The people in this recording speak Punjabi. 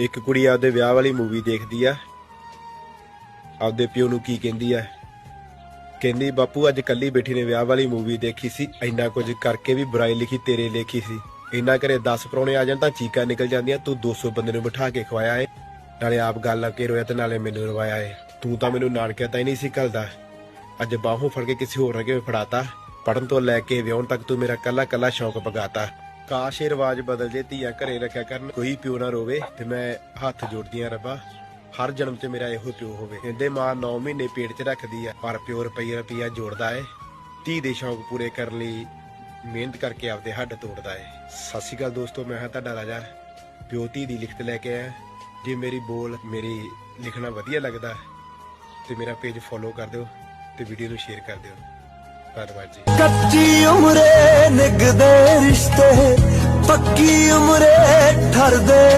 ਇੱਕ ਕੁੜੀ ਆਪਦੇ ਵਿਆਹ ਵਾਲੀ ਮੂਵੀ ਦੇਖਦੀ ਆ। ਆਪਦੇ ਪਿਓ ਨੂੰ ਕੀ ਕਹਿੰਦੀ ਆ? ਕਹਿੰਦੀ, ਬਾਪੂ, ਅੱਜ ਕੱਲੀ ਬੈਠੀ ਨੇ ਵਿਆਹ ਵਾਲੀ ਮੂਵੀ ਦੇਖੀ ਸੀ। ਇੰਨਾ ਕੁਝ ਕਰਕੇ ਵੀ ਬੁਰਾਈ ਲਿਖੀ, ਤੇਰੇ ਲੇਖੀ ਸੀ। ਇੰਨਾ ਕਰੇ 10 ਪਰੌਣੇ ਆ ਜਾਣ ਤਾਂ ਚੀਕਾਂ ਨਿਕਲ ਜਾਂਦੀਆਂ। ਤੂੰ 200 ਬੰਦੇ ਨੂੰ ਬਿਠਾ ਕੇ ਖਵਾਇਆ ਏ। ਨਾਲੇ ਆਪ ਗੱਲ ਆ ਕੇ ਰੋਇਆ ਤੇ ਨਾਲੇ ਮੈਨੂੰ ਰਵਾਇਆ ਏ। ਤੂੰ ਤਾਂ ਮੈਨੂੰ ਨਾਨਕਿਆ ਤਾਂ ਹੀ ਨਹੀਂ ਸੀ ਘੱਲਦਾ। ਅੱਜ ਬਾਹੋਂ ਫੜ ਕੇ ਕਿਸੇ ਹੋਰ ਅੱਗੇ ਫੜਾਤਾ। ਪੜਨ ਤੋਂ ਲੈ ਕੇ ਵਿਆਹਣ ਤੱਕ ਤੂੰ ਮੇਰਾ ਕੱਲਾ ਕੱਲਾ ਸ਼ੌਕ ਪਗਾਤਾ ਕਾਸ਼ ਇਹ ਰਿਵਾਜ ਬਦਲ ਜੇ, ਧੀਆਂ ਘਰੇ ਰੱਖਿਆ ਕਰਨ। ਕੋਈ ਪਿਓ ਨਾ ਰੋਵੇ ਤੇ ਮੈਂ ਹੱਥ ਜੋੜਦੀਆਂ ਰੱਬਾ। ਹਰ ਜਨਮ 'ਚ ਮੇਰਾ ਇਹੋ ਪਿਓ ਹੋਵੇ। ਕਹਿੰਦੇ ਮਾਂ 9 ਮਹੀਨੇ ਪੇਟ 'ਚ ਰੱਖਦੀ ਆ, ਪਰ ਪਿਓ ਰੁਪਈਆ ਰੁਪਈਆ ਜੋੜਦਾ ਏ। ਧੀ ਦੇ ਸ਼ੌਕ ਪੂਰੇ ਕਰਨ ਲਈ ਮਿਹਨਤ ਕਰਕੇ ਆਪਦੇ ਹੱਡ ਤੋੜਦਾ ਏ। ਸਤਿ ਸ਼੍ਰੀ ਅਕਾਲ ਦੋਸਤੋ, ਮੈਂ ਹਾਂ ਤੁਹਾਡਾ ਰਾਜਾ। ਪਿਓ ਧੀ ਦੀ ਲਿਖਤ ਲੈ ਕੇ ਆਇਆ। ਜੇ ਮੇਰੀ ਬੋਲ, ਮੇਰੀ ਲਿਖਣਾ ਵਧੀਆ ਲੱਗਦਾ, ਤੇ ਮੇਰਾ ਪੇਜ ਫੋਲੋ ਕਰ ਦਿਓ ਤੇ ਵੀਡੀਓ ਨੂੰ ਸ਼ੇਅਰ ਕਰ ਦਿਓ। ਧੰਨਵਾਦ ਜੀ। ਕੱਚੀ ਉਮਰੇ ਨਿਗਦੇ ਰਿਸ਼ਤੇ ਪੱਕੀ ਉਮਰੇ ਠਰਦੇ।